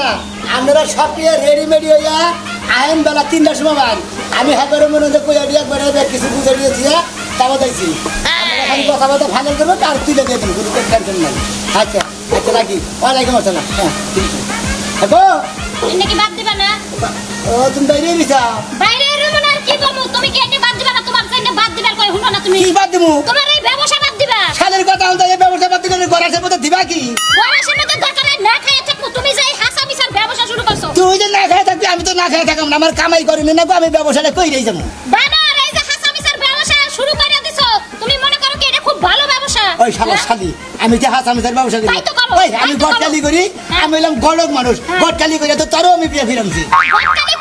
না আপনারা সক্রিয় রেডিমেডি হইয়া আইন বেলা তিনটার সময় মান আমি হাজারের মনে হচ্ছে কইয়া দিয়ে একবারে কিছু বুঝে দিয়েছি তাও দেখছি। খালি কথা কথা ফাইনাল করব আর তুলে দিয়ে দেবো কোনো টেনশন নাই। আচ্ছা আচ্ছা রাখি। ওয়ালাইকুম আসসালাম। হ্যাঁ এনে বাদ দিবা না? ও তুমি বাইরে দিছা বাইরে রুম না কি তুমি বাদ দিবা না? তোমার সাইনে বাদ দিবার কই হুনো না তুমি। কি বাদ দিমু? তোমার এই ব্যবসা বাদ শালের কথা হল এই ব্যবসা পাতি করে গড়াছে মধ্যে দিবা কি? পড়াশোনা মধ্যে দরকার নাই না খাইয়া থাকো তুমি যাই হাসা মিশার ব্যবসা শুরু করছ। তুই যে না খাই থাকবি আমি তো না খেয়ে থাকলাম না। আমার কামাই করিনি না গো, আমি ব্যবসাটা কইরেই যাব। বানর এই যে হাসা মিশার ব্যবসা শুরু করে দিছো তুমি মনে করো কি এটা খুব ভালো ব্যবসা? ওই শালা হ্যাঁ? শালি আমি যে হাত আমি তার ব্যবসা করি। তাই তো করো, ওই আমি গটকালি করি। হ্যাঁ। আমি হলাম গড়ক মানুষ। হ্যাঁ। গটকালি করি তো তারও আমি বিয়ে ফিরামছি বটকালি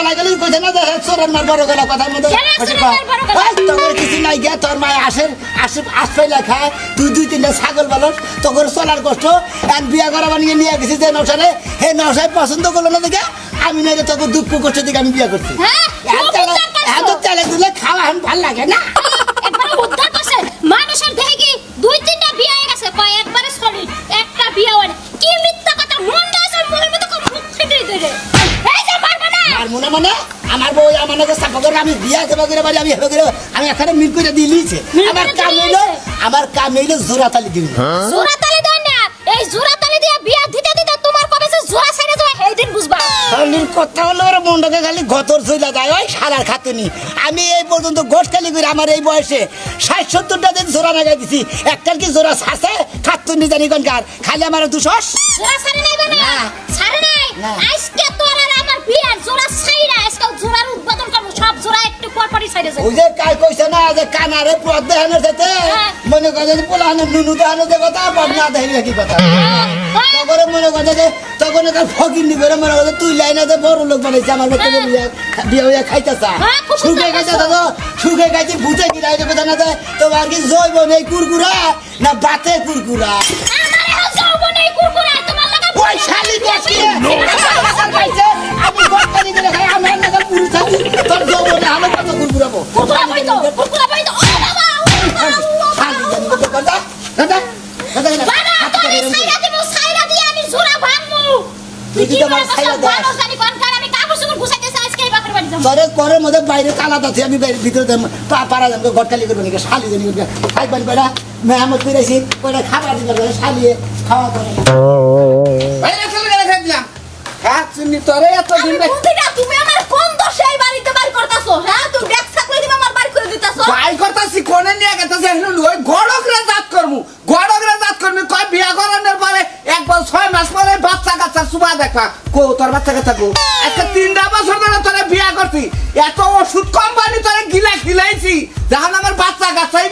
গলা গেলি কইছে না যে সোরেন মার বড় গলা কথার মধ্যে কেন বসে সোরেন কও, মার বড় গলা? এই, তোর কিছু নাই গিয়া তোর মায় আসের আসে আসবে লেখা। তুই দুই তিনটা ছাগল বালস তোর চলার কষ্ট। এক বিয়া করা বানিয়ে নিয়ে গেছি যে নৌসারে হে নৌসায় পছন্দ করল না দেখে? আমি নাই তোকে দুঃখ কষ্ট দিকে আমি বিয়া করছি। হ্যাঁ, এত চালা-। চালে দিলে খাওয়া এখন ভালো লাগে না। মানুষের কি দুই তিনটা বিয়ে গেছে? কয় একবারে আমার বউ আমার নাকি সাফা করে আমি বিয়া কেবা করে বাড়ি আমি হেবে করে আমি এখানে মিল করে দিয়ে লিছে আমার কাম হইল? আমার কাম হইল জোড়া তালি দিবি জোড়া তালি দেন না। এই জোড়া তালি দিয়ে বিয়ে দিতে দিতে তোমার কবে যে জোড়া ছেড়ে যাবে সেই দিন বুঝবা। শালির কথা হলো ওর মন্ডকে খালি গতর চলে যায় ওই সারার খাতুনি আমি এই পর্যন্ত গোট খালি করে আমার এই বয়সে ষাট সত্তরটা দিন জোড়া লাগাই দিছি। একটার কি জোড়া ছাসে খাতুনি জানি কোনকার খালি আমার দুশোস জোড়া ছাড়ে নাই বানা? না। ছাড়ে নাই? আজকে ওই যে কাই কইছে না যে কানারে পথ দেখানোর সাথে। মনে করে যে পোলাহানো নুনু দেখানো যে কথা বদনা দেখলে কি কথা। তখন মনে কথা যে তখন এখানে ফকির নি করে মনে কথা তুই লাইনে যে বড় লোক বানাইছে আমার বেটা। বিয়ে বিয়ে হইয়া খাইতেছা খুব সুখে সুন্দর খাইতে কথা। তো সুখে খাইতে ভূতে কি রাইতে কথা না যে তোমার কি জৈব নেই কুরকুরা না বাতে কুরকুরা আমার কুরকুরা ওই শালি দেখি। আমি বটকানি করে খাই আমার নাগাল পুরুষ থাকি তোর জৈব না আমার কত পাইতো কুরকুরা পাইতো। ও বাবা ও বাবা শালি জানি কত কথা দাদা দাদা বাবা তোরে ছাইরা দিব ছাইরা দিয়ে আমি জোড়া ভাঙমু তুই তুই কি কি আমার আমার ছাইরা ছাইরা দেস? ভালো জানি কোন কারণে আমি কাপড় চোপড় গুছাইতে আজকে বাপের বাড়ি যাব। তোরে ঘরের মধ্যে বাইরে কালাত আছে আমি ভিতরে পা পারা দেম গটকালি করব নাকি? শালি জানি করবে। খাই বেড়া মেহমত করেছি ওটা খাবার দিতে শালিয়ে খাওয়া করে বাইরে চলে গেলে খাই দিলাম। শুনি তোরে এত দিন আমি বুঝি না, তুমি আমার কোন দোষে এই বাড়িতে বাড়ি করতাছো? তুমি ব্যাগ থাকলে তুমি আমার বাড়ি করে দিতাছো। বাই করতাছি কোনে নিয়ে গেতাছি? এখন ওই গড়করে জাত করমু। গড়করে জাত করমু। কয় বিয়া করানোর পরে এক বছর ছয় মাস পরে বাচ্চা কাচ্চা সুবা দেখবা কো বাচ্চা কাচ্চা কো আজকে তিনটা বছর ধরে তোরে বিয়া করছি। এত ওষুধ কোম্পানি তোরে গিলা খিলাইছি যখন আমার বাচ্চা কাচ্চাই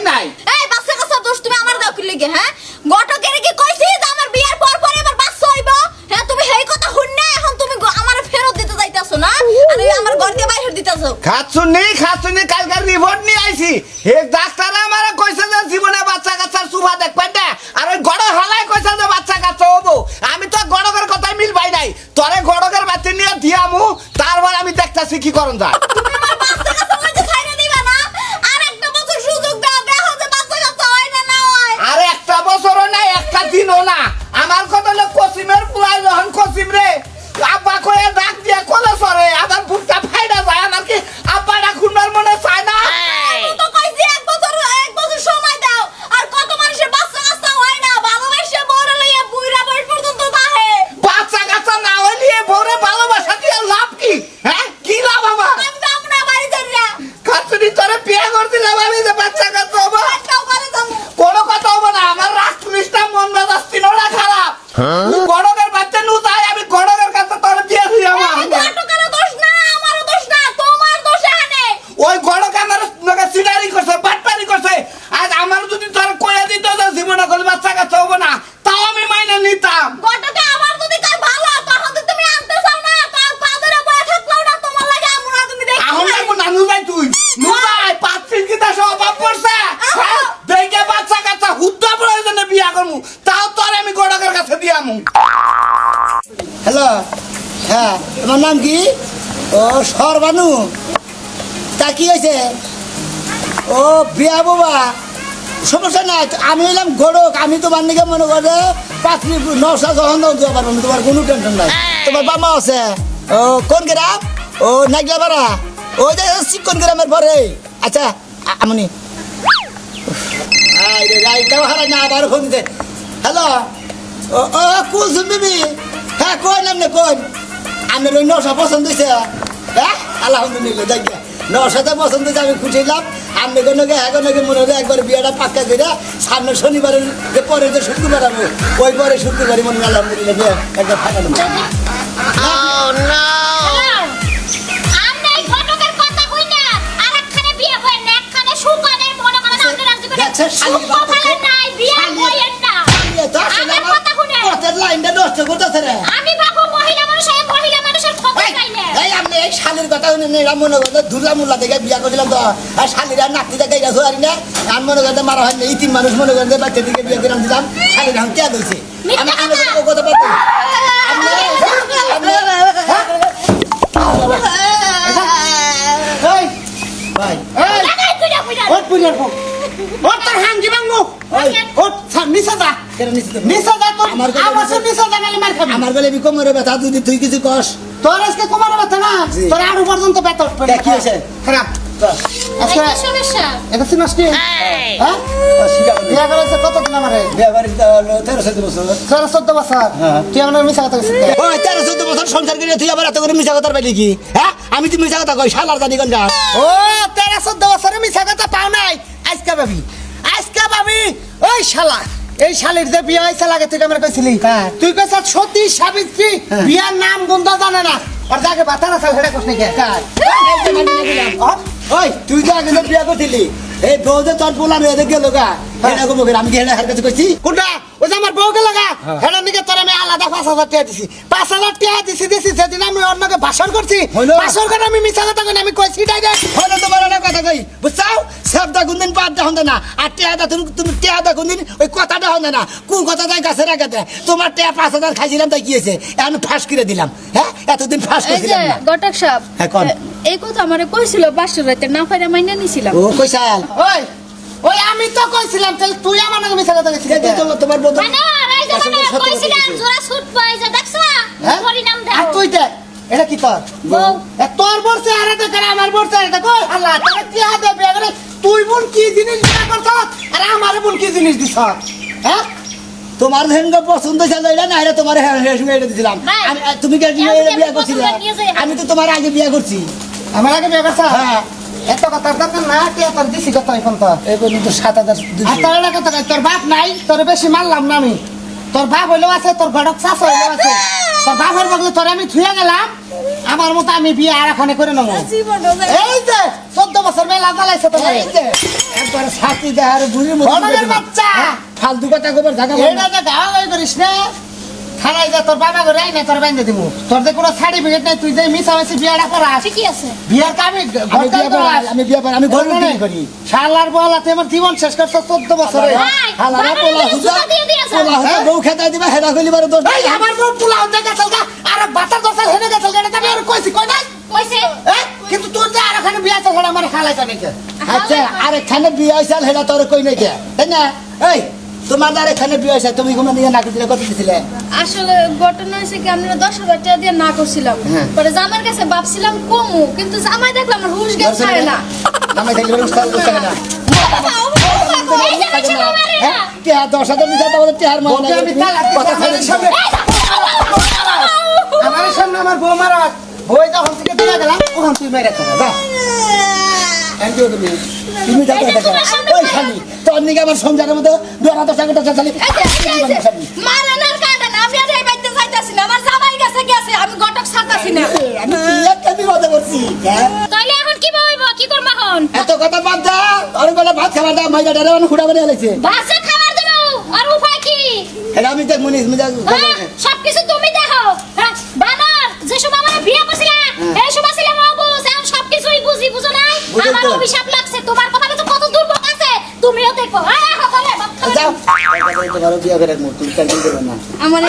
সরবানু তা কি হয়েছে? ও বিয়া বাবা সমস্যা নাই আমি হইলাম গড়ক আমি তোমার নিকে মনে করে পাত্রী নশা যখন দেওয়া পারব না, তোমার কোনো টেনশন নাই। তোমার বাবা আছে। ও কোন গ্রাম? ও নাগলাপাড়া। ও যে কোন গ্রামের পরে? আচ্ছা আমনি। না দিতে। হ্যালো? ও কুলসুম বিবি। হ্যাঁ কোন নাম কোন আপনার ওই নশা পছন্দ হয়েছে হ্যাঁ? আলহামদুলিল্লাহ যাই নশাতে পছন্দ আমি খুশি হলাম আপনি কোনো মনে হলো একবার বিয়েটা পাক্কা করে সামনে শনিবারের যে পরে যে শুক্রবার আমি ওই শুক্রবারই মনে আলহামদুলিল্লাহ একবার ফাঁকা মনে শুনে কথার লাইনটা নষ্ট করতেছে রে আমি বাবু মহিলা মানুষের মহিলা মানুষের খবর এই, চাই না এই আপনি এই শালির কথা শুনে এরা মনে করতে ধুলা মুল্লা দেখে বিয়া করেছিলাম তো আর শালিরা নাতি দেখে এটা ধরি না। আমি মনে করতে মারা হয় না এই তিন মানুষ মনে করতে বাচ্চা দিকে বিয়ে করে দিলাম শালির এখন কে দিয়েছে আমি আমি ও কথা পারছি আপনি আপনি এই ভাই এই লাগাই কইরা কইরা ওট বুঝার ফোন ওট তোর হাঙ্গি ভাঙবো ওট নিচে যা। নিচে যা তোর। আমার গলা আবার নিচে- নিচে মার খাবি। আমার গলে বি কোমরে ব্যথা যদি তুই কিছু কস। তোর আজকে তোমার ব্যথা না? তোর আরও পর্যন্ত ব্যথা উঠবে কি হয়েছে? খারাপ। আজকে এই সমস্যা? এটা চিনস কি? হ্যাঁ? বিয়া করেছে কতদিন আমারে? বিয়ে বাড়ি তেরো চোদ্দ বছর। তেরো চোদ্দ বছর? হ্যাঁ। তুই আমার মিশা কথা বলছিস ওই তেরো চোদ্দ বছর সংসার করে তুই আবার এত করে মিশা কথা পাইলি কি? হ্যাঁ? আমি তো মিশা কথা কই শালার জানি গাছ ও তেরো চোদ্দ বছরে মিশা কথা পাও নাই। আজকে ভাবি। আজকে ভাবি ওই শালা। এই শালির যে বিয়া হয়েছে লাগে তুই আমার কইছিলি? হ্যাঁ। তুই কইছ সতী সাবিত্রী হ্যাঁ। বিয়ার নাম গন্ধ জানে না। আর যাকে বাতার আছে সেটা কইছ নাকি ওই তুই তো আগে বিয়া করছিলি এই বউ যে তোর পোলা মেয়েদের গেল গা এরকম মুখের আমি কি হেনা কাছে কইছি? কোনটা? ওই যে আমার বউকে লাগা? হেডার নিকে তোর আমি আলাদা পাঁচ হাজার টাকা দিছি। পাঁচ হাজার টাকা দিছি দিছি সেদিন আমি অন্যকে ভাষণ করছি? ভাষণ করে আমি মিছা কথা কই আমি কইছি ডাইরেক্ট হলে তোমার একটা কথা কই। বুঝছাও? সাবদা কোনদিন পাঁচটা হন্দে না। আর টেহাদা তুমি তুমি টেহাদা কোনদিন ওই কথাটা হন্দে না। কোন কথাটা গাছে রাখা দেয়? তোমার টেহা পাঁচ হাজার খাইছিলাম তাই কি হয়েছে? এখন ফাঁস করে দিলাম। হ্যাঁ? এতদিন ফাঁস করছিলাম না। গটক সাহেব হ্যাঁ, এই কথা আমারে কইছিল বাসর রাতে না পাইরা মাইনা নিছিলাম। ও কইসাল ওই ওই আমি তো কইছিলাম তাহলে তুই আমার নাকি মিছা কথা কইছিস এই যে তোমার- তোমার বন্ধু। এই যে মানে কইছিলাম জোড়া সুট পাই যে দেখছ? হ্যাঁ? পরিণাম আর তুই দেখ এটা কি তোর? বউ। এ তোর বলছে আর এটা করে আমার বলছে আর এটা কই আল্লাহ তোর কি হাতে তুই বোন কি জিনিস বিয়ে করছ আর আমার বোন কি জিনিস দিছ হ্যাঁ? তোমার ধেনকে পছন্দ ছিল এটা না এটা তোমার মেয়ে দিছিলাম। আমি তুমি বিয়ে আমি করছিলে। আমি তো তোমার আগে বিয়ে করছি। আমার আগে বিয়ে করছ হ্যাঁ। এত কথার দরকার না কে তোর দিছি কত এখন তো? এই পর্যন্ত সাত হাজার আর দুশো তোর এটা কথা কই, তোর বাপ নাই তোর বেশি মারলাম না আমি। তোর বাপ হইলেও আছে তোর গড়ক চাষ হইলেও আছে। তোর বাপের বদলে তোর আমি থুয়ে গেলাম আমার মতো আমি বিয়ে আর এখানে করে নেব। এই যে চোদ্দ বছর মেলা জ্বালাইছে তোমার এই যে, একবার ছাতি দেহার বুড়ির মতো বাচ্চা। ফালতু কথা গোবর ঢাকা এইটা গাওয়া করিস না থানায় যা তোর বাবা করে আই না তোর বাইন্দে দিমু তোর যে কোনো সার্টিফিকেট নাই তুই যে মিশামিশি বিয়েটা করাস ঠিকই আছে। বিয়ের কামি আমি বিয়ে আমি ঘরে করি। শালার বলা তুই আমার জীবন শেষ করছ বছরে। হুজা। পোলা হুজা হ্যাঁ? বউ খেতা দিবা হেডা কইলি বারে দোষ এই আমার বউ পোলা হতে গেছে গা আর বাতার দশাল হেনে গেছে গা আমি আর কইছি কই নাই? কইছে? এ? কিন্তু তোর যে আর এখানে বিয়ে আছে আমার খালাই জানি আচ্ছা আর এখানে বিয়ে হয়েছে হেডা তোর কই নাই কে? তাই না এই। তোমার আর এখানে বিয়ে হয়েছে তুমি ঘুমা নিয়ে নাকি দিলে কত দিছিলে? আসলে ঘটনা হয়েছে কি আমরা দশ হাজার টাকা দিয়ে না করছিলাম। হ্যাঁ। পরে জামাইয়ের কাছে ভাবছিলাম কমু কিন্তু জামাই দেখলাম আমার হুশ জ্ঞান ছাড়ে না। থাকলে বলে উস্তাদ করতে না। মিছে মারে না হ্যাঁ দশ হাজার তাহলে আমার সামনে আমার সামনে আমার বউ মারা বই যখন থেকে দিয়ে গেলাম ওখান তুই মেরে খাব যা। থ্যাংক ইউ তুমি। তুমি এই দেখো ওই খালি তোর নিকে আমার সংসারের মধ্যে দোয়া দশ টাকা দশ খালি এই যে, এই যে, এই যে, মারেন আর কাঁদেন, আমি আর এই বাড়িতে যাইতাছি না, আমার জামাই গেছে, গেছে, আমি ঘটক ছাড়তাছি না। আমি কি একটা বিপদে পড়ছি হ্যাঁ? তাইলে এখন কি বলব কি করব এখন? এত কথা বাদ দা অনেক বেলা ভাত খাবার দাও মাইজা ডারে অনেক খুঁড়া করে হেলেছে বাসে খাবার দেবো আর উপায় কি? এটা আমি দেখ মুনিস মুজা হ্যাঁ, সবকিছু তুমি দেখো। হ্যাঁ, বানর যে সময় আমার বিয়ে করছিলে এই সময় ছিলাম অবুঝ এখন সবকিছুই বুঝি বুঝো নাই? আমার। অভিশাপ তোমারও বিয়া করে মুখ তুমি টেনশন করবে না। আমার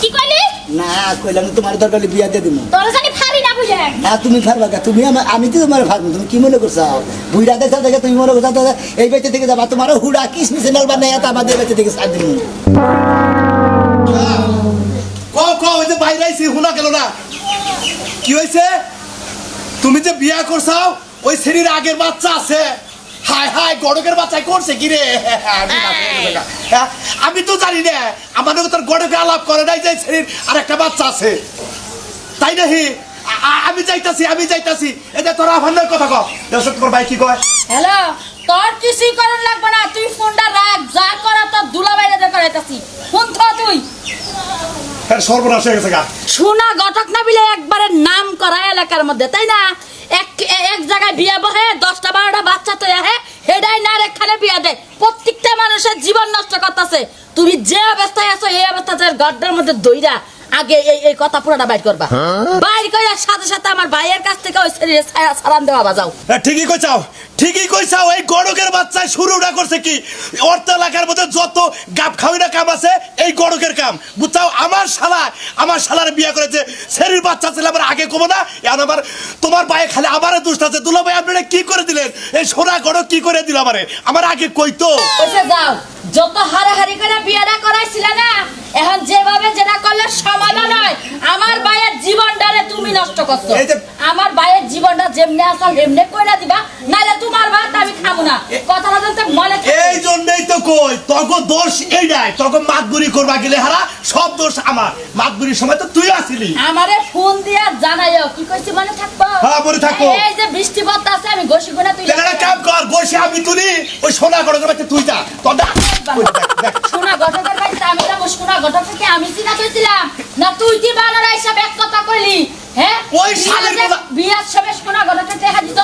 কি কইলি? না কইলাম তোমার দরকার বিয়া দিয়ে দিমু। তোর জানি ফারি না বুঝে। না তুমি পারবা কা? তুমি আমা- আমি তো তোমার পারব তুমি কি মনে করছ? বুড়া দেখা দেখে তুমি মনে করছ এই বেঁচে থেকে যাবা। তোমার হুড়া কিসমিস নাল তা আমাদের বেঁচে থেকে ক ক ওই যে বাইরে আইছি হুনা গেল না। কি হয়েছে তুমি যে বিয়া করছাও ওই শ্রেণির আগের বাচ্চা আছে। হায় হায় গড়কের বাচ্চা করছে কি রে? আমি না। হ্যাঁ, আমি তো জানি না। নাকি তোর গড়কে আলাপ করে নাই যে শ্রেণির আর একটা বাচ্চা আছে। তাই নাহি আ- আ- আমি যাইতাছি আমি যাইতাছি। যে তোরা আমার কথা দেশত তোর ভাই কি কয়? হ্যালো তোর কিছুই করার লাগবে না। তুই ফোনটা রাখ যা করা তোর দুলা বাইরে করাইতাছি ফোন থ তুই। হ্যাঁ সর্বনাশ হয়ে গেছে গা। সোনা ঘটক না বিলে একবারে নাম করা এলাকার মধ্যে তাই না? এক এক জায়গায় বিয়া বহে, দশটা, বারোটা বাচ্চা তো আহে হেডাই না রেখানে বিয়া দেয়। প্রত্যেকটা মানুষের জীবন নষ্ট করতেছে। তুমি যে অবস্থায় আছো, এই অবস্থায় গড্ডার মধ্যে দইরা আগে এই এই কথা পুরোটা বাইর করবা। বাইর করার সাথে সাথে আমার ভাইয়ের কাছ থেকে ওই শরীরে ছায়া সারান দেওয়া বাজাও। হ্যাঁ, ঠিকই কইছাও ঠিকই কইছাও এই গড়কের বাচ্চায় শুরুটা করছে কি? অর্থ এলাকার মধ্যে যত গাপ খাওয়ানো কাম আছে এই গড়কের কাম। বুঝছাও? আমার শালা আমার শালার বিয়ে করেছে শরীর বাচ্চা ছিল আমার আগে কমো না এখন আমার তোমার ভাই খালি আমার দুষ্ট আছে দুলা ভাই আপনারা কি করে দিলেন? এই সোনা গড়ক কি করে দিল আমারে? আমার আগে কইতো যাও। যত হারাহারি করে বিয়েটা করাইছিলে না এখন যেভাবে যেটা করলে সমাধান হয় আমার ভাইয়ের জীবনটারে তুমি নষ্ট করছ। আমার ভাইয়ের জীবনটা যেমনে আসাল এমনি কইরা দিবা নাইলে তোমার ভাত আমি খাব না। কথাটা জানতে মনে এই জন্যই তো কই তখন দোষ এইটাই তখন মাতগুরি করবা গেলে হারা সব দোষ আমার। মাতগুরির সময় তো তুই আসিলি। আমারে ফোন দিয়া জানাইও কি কইছি মনে থাকব? হ্যাঁ, মনে থাকব। এই যে বৃষ্টি বর্তা আছে আমি ঘষি গুনা তুই একটা কাম কর বসে আমি তুলি ওই সোনা বাচ্চা তুই যা। তোর। সোনা ঘটকের বাড়িতে আমি যাব সোনা ঘটক থেকে আমি চিনা কইছিলাম না তুই কি বানার হিসাব এক কথা কইলি? হ্যাঁ? ওই শালের বিয়ার সময় সোনা ঘটকের টাকা দিত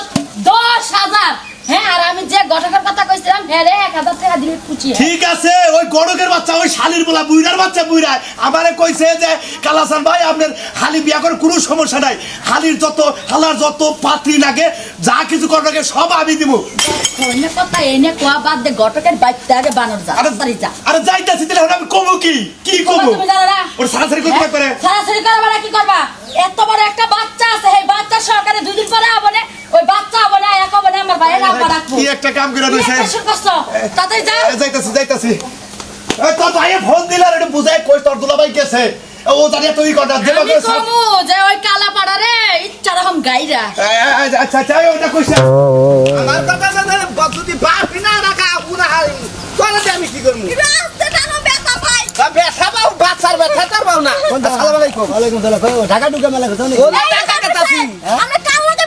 দশ হাজার। হ্যাঁ আর আমি যে ঘটকের কথা কইছিলাম হ্যাঁ রে এক হাজার টাকা দিবি খুঁচিয়ে ঠিক আছে ওই গড়কের বাচ্চা ওই শালির বলা বুইরার বাচ্চা বুইরায় আমারে কইছে যে কালাসান ভাই আপনার হালি বিয়া কোনো সমস্যা নাই। হালির যত হালার যত পাত্রী লাগে যা কিছু করার লাগে সব আমি দিব এনে কথা এনে কোয়া বাদ দে ঘটকের বাইকটা আগে বানর যা আরে তাড়াতাড়ি যা। আরে যাইতাছি তাহলে আমি কমু কি? কি কমু? তুমি জানো না? ওর সারাসারি করতে হ্যাঁ? পারে? সরাসরি করবা না কি করবা? এত বড় একটা বাচ্চা আছে এই বাচ্চা সরকারে দুই দিন পরে আবনে ওই বাচ্চা আবনে এক আবনে আমার ভাইয়ের আব্বা রাখব। কি একটা কাম করে? তাড়াতাড়ি যা। যাইতাছি যাইতাছি। এ, তোর ভাইয়ে ফোন দিলে বুঝাই কই তোর দুলাভাই গেছে। ও জানিয়ে তুই দেবা আমি কমু যে ওই কালা পাড়ারে ইচ্ছা রকম গাইরা। আচ্ছা আচ্ছা ওটা কইছে। আমার কথা না জানে, যদি বাপি না রাখা তোরা দিয়ে আমি কি করব? রাস্তা টানো ব্যথা পাই। তা ব্যথা পাও বাচ্চার ব্যথা তার পাও না। আসসালামু আলাইকুম। ওয়ালাইকুম সালাম। ঢাকা ঢুকে মেলা কথা? ওরা কাটাছি আমরা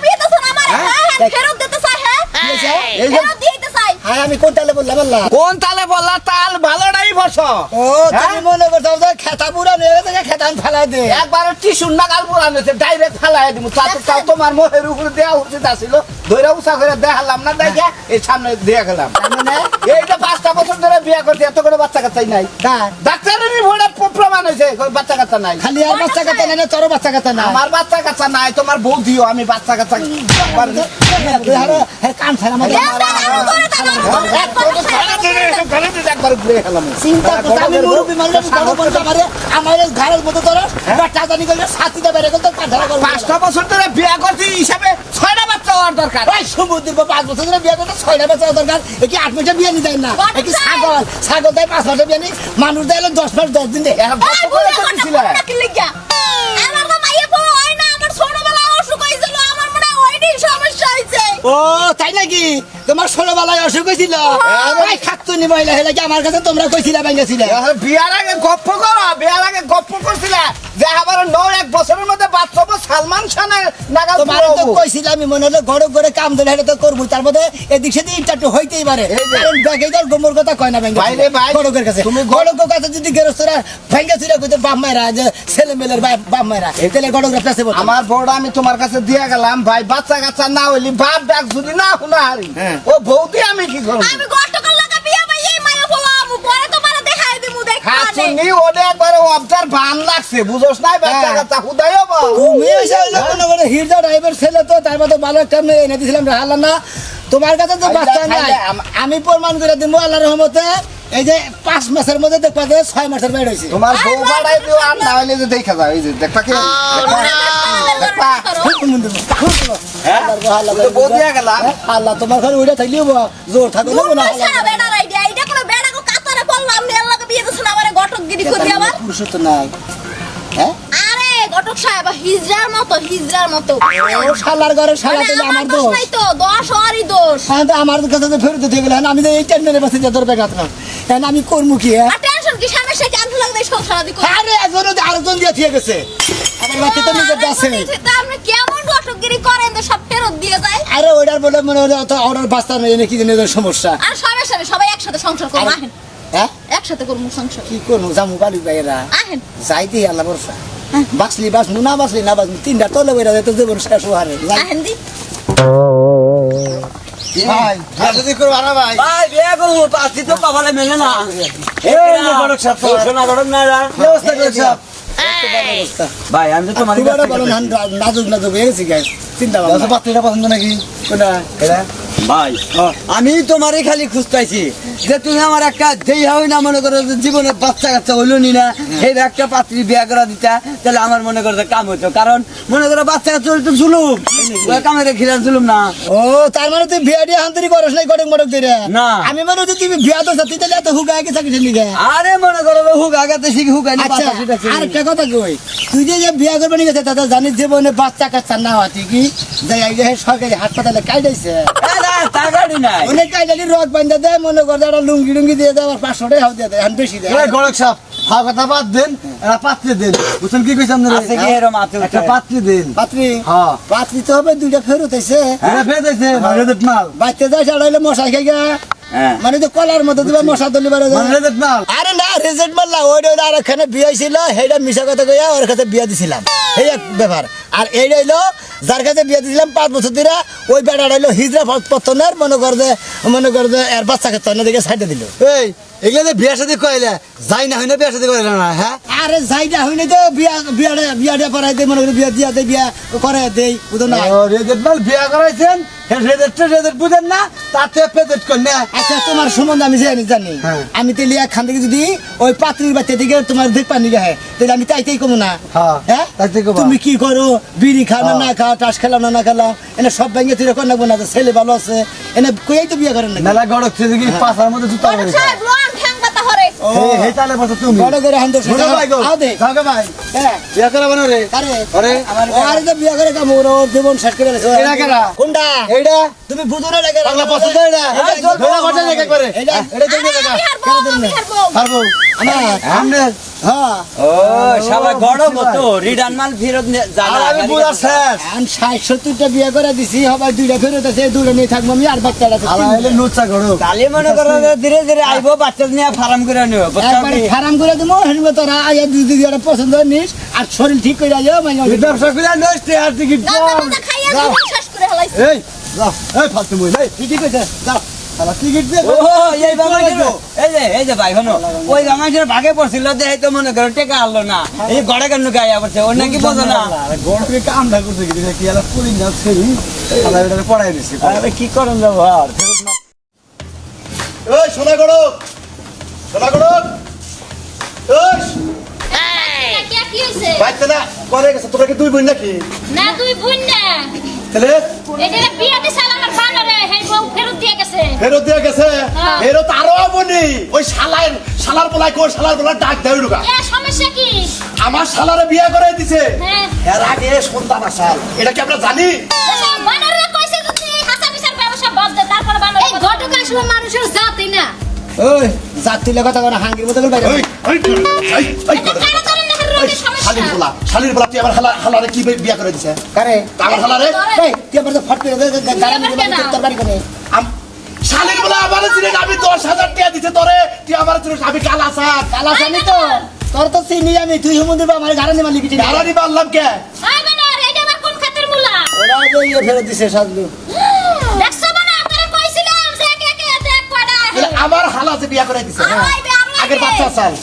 বিয়ে না আমার হ্যাঁ? হ্যাঁ? হ্যাঁ, ফেরত দিতে চাই হ্যাঁ? হয়েছে? এই যে- ফেরত দিতে চাই। হ্যাঁ আমি কোন তালে বললাম আল্লাহ কোন তালে বললা? তাল ভালোটাই বস ও তুমি মনে করছ যে খেতা পুরা নিয়ে গেছে খেতা ফেলাই দে একবার টিসুন নাগাল পুরান হয়েছে ডাইরেক্ট ফেলাই দিব তাতে তাও তোমার মোহের উপরে দেওয়া উচিত আসিল ধরে উষা করে দেখালাম না দেখে এই সামনে দিয়ে গেলাম মানে এই পাঁচটা বছর ধরে বিয়ে করতে এত করে বাচ্চা কাচ্চাই নাই কার? ডাক্তারের রিপোর্টে প্রমাণ হয়েছে বাচ্চা কাচ্চা নাই খালি আর বাচ্চা কাচ্চা নাই তোর বাচ্চা কাচ্চা নাই আমার বাচ্চা কাচ্চা নাই তোমার বউ দিও আমি বাচ্চা কাচ্চা হ্যাঁ, কান ছাড়া আমাদের ঘুরে চিন্তা করতে আমি মুরব্বী মানুষ আমি বড় বলতে পারে আমার এই ঘরের মতো তোর বাচ্চা জানি করলে সাথীতে বেড়ে গেল তোর কাঁঠালা পাঁচটা বছর ধরে বিয়ে করছি হিসাবে ছয়টা বাচ্চা হওয়ার দরকার। ভাই সমুদ্র পাঁচ বছর ধরে বিয়ে করতে ছয়টা বছর দরকার। এ আট মাসে বিয়ে নি দেয় না? এ ছাগল? ছাগল দেয় পাঁচ মাসে বিয়ে নি মানুষ দেয় দশ মাস দশ দিন দেয়। এরা গল্প করে তো দিছিলে। আমার তো মাইয়া বড় হয় না আমার ছোটবেলা অসুখ হয়েছিল আমার মনে হয় ওইটাই সমস্যা হয়েছে। ও তাই নাকি? তোমার ষোলোবেলায় অসুখ হয়েছিল? ভাই খাচ্ছু নি মহিলা হলে কি আমার কাছে তোমরা কইছিলে ভেঙেছিলে? বিয়ার আগে গপ্প করো বিয়ার আগে গপ্প করছিলে। যে আবার নয় এক বছরের মধ্যে বাচ্চা সালমান খানের নাগাল তোমার তো কইছিলাম আমি মনে হলো ঘরে ঘরে কাম ধরে হেঁটে তো করব তার মধ্যে এদিক সেদিক একটু হইতেই পারে। কারণ দেখে তোর গোমর কথা কয় না ভেঙে গড়কের কাছে। তুমি গড়কের কাছে যদি গেরস্তরা ভেঙে চুরে কইতে বাপ মায়েরা যে ছেলে মেলের বাপ মায়েরা তাহলে গড়কের কাছে আমার বউটা আমি তোমার কাছে দিয়ে গেলাম ভাই বাচ্চা কাচ্চা না হইলি বাপ ডাক যদি না শুনা হারি হ্যাঁ। ও বৌদি আমি কি করব? আমি গটকাল লাগা বিয়া ভাই এই মায়া বললাম পরে তোমার দেখাই দিমু দেখ একবার অবজার ভান লাগছে বুঝোস নাই বাচ্চা তা কাচ্চা বা তুমি এসে মনে করে হিরজা ড্রাইভার ছেলে তো তার মধ্যে ভালো একটা মেয়ে এনে দিছিলাম হালা না তোমার কাছে তো বাচ্চা নাই। আমি প্রমাণ করে দিমু আল্লাহ রহমতে। এই যে পাঁচ মাসের মধ্যে দেখবা যে ছয় মাসের বাইরে হয়েছে তোমার বউ বাড়াই দিও আর না হইলে যে দেখা যায় এই যে দেখবা কি? হ্যাঁ? আল্লাহ তোমার ঘরে ওইটা থাকলেও জোর থাকবে না কোনো ছাড়া বেড়ার আইডিয়া কোনো বেড়া কো কাতারে পড়লাম নে আল্লাহকে বিয়ে দিছ না আমারে গটকগিরি করি আবার। পুরুষ তো নাই। হ্যাঁ? আরে গটক সাহেব হিজরার মতো হিজরার মতো। ও শালার ঘরে শালা আরে আমার আমার দোষ দোষ। নাই তো দোষ ওরই দোষ। হ্যাঁ তো আমার কাছে তো ফেরত দিয়ে গেলেন আমি তো এই টেন্ডারে বাসে যে দরবে গাতলাম আমি করব কি হ্যাঁ? টেনশন কি? সামনে সে ক্যান্সেল লাগবে সংসার দিকো আরে একজন আরেকজন দিয়ে থিয়ে গেছে। আমার বাচ্চা তো নিজের আছে। তা আপনি কেমন গটকগিরি করেন তো সব ফেরত দিয়ে যায়? আরে ওইটার বলে মনে হলো তো অর্ডার বাস্তা নেই নাকি জানি সমস্যা? আর সবাই সাথে সবাই একসাথে সংসার করব আহেন। হ্যাঁ? একসাথে করব সংসার। কি করব? জামু বাড়ি বাইরা। আহেন। যাই দিয়ে আল্লাহ ভরসা। বাঁচলি বাঁচলু না বাঁচলি না বাঁচলু তিনটা তলে বইরা যেত জীবন শেষ হারে আহেন দি। ভাই আমি তো তোমার নাজুক নাজুক হয়ে চিন্তা ভাবনা। পাত্রটা পছন্দ নাকি? কোনটা? এটা ভাই আমি তোমারই খালি খুঁজতাইছি যে তুমি আমার একটা যেই হয় না মনে করো যে জীবনে বাচ্চা কাচ্চা হইল নি না এই একটা পাত্রী বিয়ে করা দিতা তাহলে আমার মনে করো কাম হইতো। কারণ মনে করো বাচ্চা কাচ্চা হইতো কামের খিলান না। ও তার মানে তুই বিয়া দিয়ে হান্তরি করস নাই দিয়ে না। আমি মনে হচ্ছে তুমি বিয়া তো তুই তাহলে এত আগে চাকরি নিগে আরে মনে করো হুক আগাতে শিখি হুক আনি আচ্ছা আর একটা কথা কই তুই যে বিয়া করবে গেছে তাতে জানিস জীবনে বাচ্চা কাচ্চা না হতি কি যাই যে সরকারি হাসপাতালে কাইডাইছে। টাকাটি নাই। অনেক কাইডালি রদ বান্ধা দেয় মনে করে একটা লুঙ্গি লুঙ্গি দিয়ে দেয় আবার পাঁচশো টাকা দিয়ে দেয় এখন বেশি দেয়। গড়ক সাপ হাও কথা বাদ দেন একটা পাত্রে দেন। বুঝছেন কি কইছেন আছে কি এরম আছে একটা পাত্রে দেন। পাত্রী? হ্যাঁ। পাত্রী তো হবে দুইটা ফেরত হয়েছে এটা ফেলে মাল। বাচ্চা যায় সাড়াইলে মশাই হ্যাঁ মানে তো কলার মতো দিবা মশা দলি বারে মাল। আরে না রেজেন্ট মারলা ওইটা ওইটা আর এখানে বিয়ে ছিল সেইটা মিশা কথা কইয়া ওর কাছে বিয়ে দিছিলাম। এই এক ব্যাপার। আর এইটা হইল যার কাছে বিয়ে দিছিলাম পাঁচ বছর ধরে ওই বেটা হইল হিজরা পত্তনের মনে কর যে মনে কর যে এর বাচ্চা ক্ষেত্রে অন্যদিকে সাইডে দিল। এই এগুলো যে বিয়া সাথে কইলে যাই না হয় না বিয়া সাথে কইলে না হ্যাঁ? আরে যাইটা হইনি তো বিয়া বিয়া বিয়া দিয়া করাই দেই মনে করি বিয়া দিয়া দেই বিয়া করে দেই বুঝো না? ও রেজেট মাল বিয়া করাইছেন? রেজেট রেজেট বুঝেন না তাতে পেজেট কর না। আচ্ছা তোমার সম্বন্ধে আমি জানি জানি। হ্যাঁ। আমি তেলি একখান থেকে যদি ওই পাত্রীর বাচ্চা দিকে তোমার দেখবা নিগে হয় তাহলে আমি তাইতেই কমু না। হ্যাঁ, হ্যাঁ? তাইতেই তুমি কি করো? বিড়ি খাও না হ্যাঁ। না খাও টাস খেলাও না না খেলাও এনে সব ব্যাঙ্গে তুই রেকর্ড রাখব না ছেলে ভালো আছে। এনে কইয়াই তো বিয়ে করেন না মেলা গড়ক থেকে কি পাঁচার মধ্যে জুতা জীবন শেষ করে? কোনটা? এইটা? তুমি বুঝো না লাগে পছন্দ হারবো পারব আমার হ্যাঁ। সত্তরটা বিয়ে করে দিছি সবাই দুইটা ফেরত আছে দুটো নিয়ে থাকব আমি আর বাচ্চাটা তাহলে মনে করো যে ধীরে ধীরে আইবো বাচ্চা নিয়ে ফার্ম করে নিও? খারাম করে দেবো হেনবে তোরা আয়া দুই দুই পছন্দ নিস আর শরীর ঠিক করে যাও মানে ব্যবসা করে নষ্ট আর টিকিট এই ফালতু মই এই। ঠিক আছে যাও ভাগে পড়ছিল এই তো মনে করো টেকা আনলো না। এই গড়ে কেন গায়ে পড়ছে ওর নাকি বোঝো না। গড় থেকে কাম না করতে গিয়ে কি পড়াই দিছি আরে কি করুন যাব আর সোনা গড়ক সোনা গড়ক ওই কি কি হইছে? বাইতে না করে গেছে তোরা কি দুই বোন নাকি? না তুই বুঝ না। তাহলে? গেছে। ফেরত দিয়ে গেছে। হ্যাঁ। ফেরত আরও বনি ওই শালার শালার বলাই কোন শালার বলাই ডাক দেয় ঢুকা এ সমস্যা কি? আমার শালারে বিয়ে করে দিছে। হ্যাঁ। এর আগে সন্তান আসাল এটা কি আমরা জানি? বানরে কইছে তুই হাসা বিচার ব্যবসা বাদ দে তারপর বানর এই ঘটক আসলে মানুষের জাতি না। ওই জাত তুলে কথা বলে হাঙ্গির মতো বাইরে ওই ওই ওই ওই এটা কারও কারণ না ওই রোগের সমস্যা? শালির বলা শালির বলা তুই আমার হালা হালারে কি বিয়ে করে দিছে? কারে? আমার হালারে তুই আবার তো ফট করে গাড়ি নিয়ে তোর বাড়ি করে আম- শালির বলে আমার ছিলেন আমি দশ হাজার টাকা দিছে তোরে। তুই আমার ছিলেন আমি কালা সাপ কালা জানি তো? তোর তো চিনি আমি তুই সমুদ্র বা আমার ঘরে নিয়ে লিখেছি গালারি মারলাম কে? আই বানর এটা আমার কোন খাতের মুলা? ওরা যে ইয়ে ফেরত দিছে সাজলু। আমার হালা যে বিয়ে করে দিছে আগের বাচ্চা চাল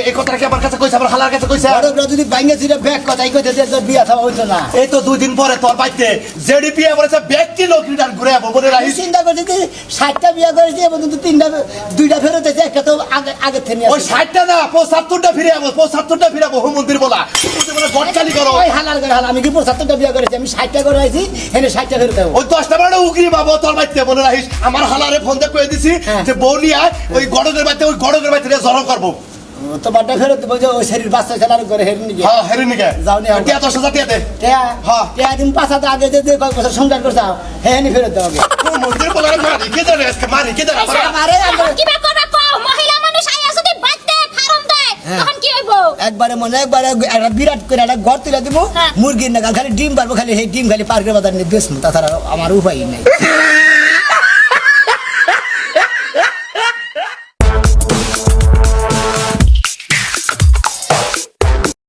এই কথাটা কি আমার কাছে কইছে? আমার হালার কাছে কইছে? ঘটকরা যদি বাইঙ্গে ছিল ব্যাগ কথাই কইতে যে বিয়া হইতো না। এই তো দুই দিন পরে তোর বাইতে জেডি বিয়ে বলেছে ব্যাগ কিলো রিটার্ন ঘুরে যাব বলে আমি রাখিস চিন্তা করছি যে ষাটটা বিয়া করেছি এবং কিন্তু তিনটা দুইটা ফেরত হয়েছে একটা তো আগে আগে থেকে ওই ষাটটা না ফিরে ফিরে হোম মন্দির বলা। তুমি বলে গটকালি করো। ওই করে হাল আমি কি পঁচাত্তরটা বিয়া করেছি? আমি ষাটটা করে আইছি এনে ষাটটা ফেরত হব ওই দশটা বারোটা উগরি পাবো তোর বাইতে বলে রাখিস আমার হালারে ফোন দিয়ে দিছি হ্যাঁ। যে আয়, ওই গড়কের বাইতে ওই গড়কের বাইতে জড়ো করব। তো ফেরত দেবো যে ওই শরীর বাচ্চা খেলার করে হেরে নিয়ে হ্যাঁ হেরে নিকে যাও নিয়ে আও। টিয়া দশ হাজার টিয়া দে। টেয়া হ্যাঁ। টেয়া দিন পাঁচ হাজার আগে যে যে কয়েক বছর সংসার করছাও হ্যাঁ নি ফেরত দেবো হোম মন্দির মারি কে জানে আজকে মারি কে কিবা করবে কও? মহিলা মানুষ আইয়া যদি বাইতে ফার্ম দেয় তখন কি হইব? একবারে মনে হয় একবারে একটা বিরাট করে একটা ঘর তুলে দিব হ্যাঁ। মুরগির নাগাল খালি ডিম পারব খালি সেই ডিম খালি পার্কের বাজার নিয়ে বেশ তাছাড়া আমার উপায় নেই।